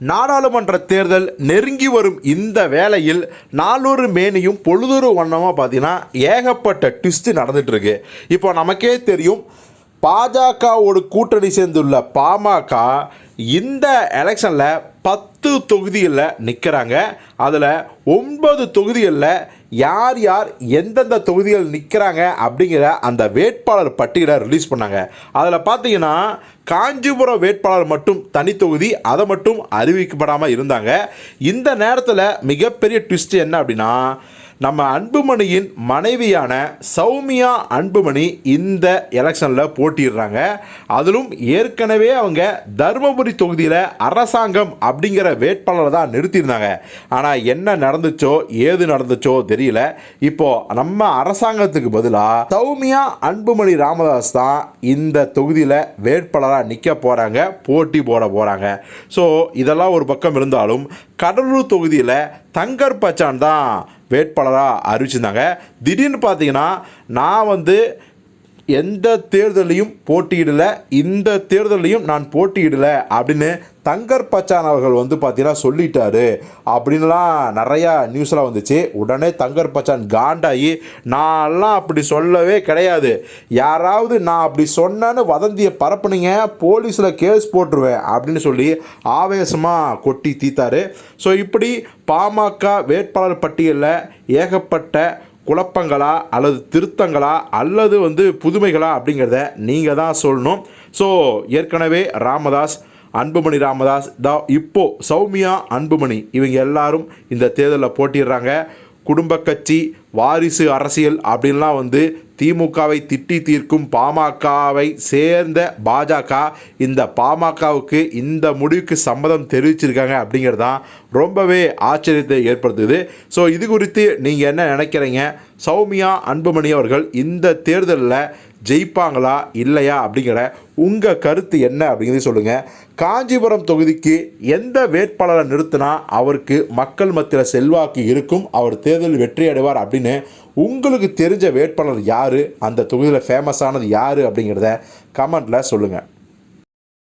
நாடாளுமன்ற தேர்தல் நெருங்கி வரும் இந்த வேளையில் நாளொரு மேனியும் பொழுதொரு வண்ணமாக பார்த்தீங்கன்னா ஏகப்பட்ட ட்விஸ்ட் நடந்துட்டு இருக்கு. இப்போ நமக்கே தெரியும் பாஜகவோடு கூட்டணி சேர்ந்துள்ள பாமக இந்த எலெக்ஷனில் பத்து தொகுதிகளில் நிற்கிறாங்க அதில் ஒன்பது தொகுதிகளில் யார் யார் எந்தெந்த தொகுதிகள் நிற்கிறாங்க அப்படிங்கிற அந்த வேட்பாளர் பட்டியலை ரிலீஸ் பண்ணாங்க. அதில் பார்த்தீங்கன்னா காஞ்சிபுரம் வேட்பாளர் மட்டும் தனி தொகுதி அதை மட்டும் அறிவிக்கப்படாமல் இருந்தாங்க. இந்த நேரத்தில் மிகப்பெரிய ட்விஸ்ட் என்ன அப்படின்னா நம்ம அன்புமணியின் மனைவியான சௌமியா அன்புமணி இந்த எலெக்ஷனில் போட்டிடுறாங்க அதிலும் ஏற்கனவே அவங்க தருமபுரி தொகுதியில் அரசாங்கம் அப்படிங்கிற வேட்பாளரை தான் நிறுத்தியிருந்தாங்க. ஆனால் என்ன நடந்துச்சோ ஏது நடந்துச்சோ தெரியல. இப்போ நம்ம அரசாங்கத்துக்கு பதிலாக சௌமியா அன்புமணி ராமதாஸ் தான் இந்த தொகுதியில் வேட்பாளராக நிற்க போகிறாங்க போட்டி போட போகிறாங்க ஸோ இதெல்லாம் ஒரு பக்கம் இருந்தாலும் கடலூர் தொகுதியில் தங்கர் பச்சான் தான் வேட்பாளராக அறிவிச்சிருந்தாங்க. திடீர்னு பார்த்தீங்கன்னா நான் வந்து எந்த தேர்தலையும் போட்டியிடல இந்த தேர்தலையும் நான் போட்டியிடலை அப்படின்னு தங்கர் பச்சான் அவர்கள் வந்து பார்த்தீங்கன்னா சொல்லிட்டாரு. அப்படின்லாம் நிறையா நியூஸ்லாம் வந்துச்சு. உடனே தங்கர் பச்சான் காண்டாகி நான்லாம் அப்படி சொல்லவே கிடையாது. யாராவது நான் அப்படி சொன்னேன்னு வதந்தியை பரப்புனீங்க போலீஸில் கேஸ் போட்டுருவேன் அப்படின்னு சொல்லி ஆவேசமாக கொட்டி தீத்தாரு. ஸோ இப்படி பாமக வேட்பாளர் பட்டியலில் ஏகப்பட்ட குழப்பங்களா அல்லது திருத்தங்களா அல்லது வந்து புதுமைகளா அப்படிங்கிறத நீங்கள் தான் சொல்லணும். ஸோ ஏற்கனவே ராமதாஸ் அன்புமணி ராமதாஸ் தா இப்போது சௌமியா அன்புமணி இவங்க எல்லாரும் இந்த தேர்தலில் போட்டிடுறாங்க குடும்ப கட்சி வாரிசு அரசியல் அப்படின்லாம் வந்து திமுகவை திட்டி தீர்க்கும் பாமகவை சேர்ந்த பாஜக இந்த பாமகவுக்கு இந்த முடிவுக்கு சம்மதம் தெரிவிச்சிருக்காங்க அப்படிங்கிறது தான் ரொம்பவே ஆச்சரியத்தை ஏற்படுத்துது. ஸோ இது குறித்து நீங்கள் என்ன நினைக்கிறீங்க? சௌமியா அன்புமணி அவர்கள் இந்த தேர்தலில் ஜெயிப்பாங்களா இல்லையா அப்படிங்கிற உங்கள் கருத்து என்ன அப்படிங்கிறத சொல்லுங்கள் காஞ்சிபுரம் தொகுதிக்கு எந்த வேட்பாளரை நிறுத்தினா அவருக்கு மக்கள் மத்தியில் செல்வாக்கு இருக்கும் அவர் தேர்தலில் வெற்றி அடைவார் அப்படின்னு உங்களுக்கு தெரிஞ்ச வேட்பாளர் யார்? அந்த தொகுதியில் ஃபேமஸானது யார் அப்படிங்கிறத கமெண்ட்டில் சொல்லுங்கள்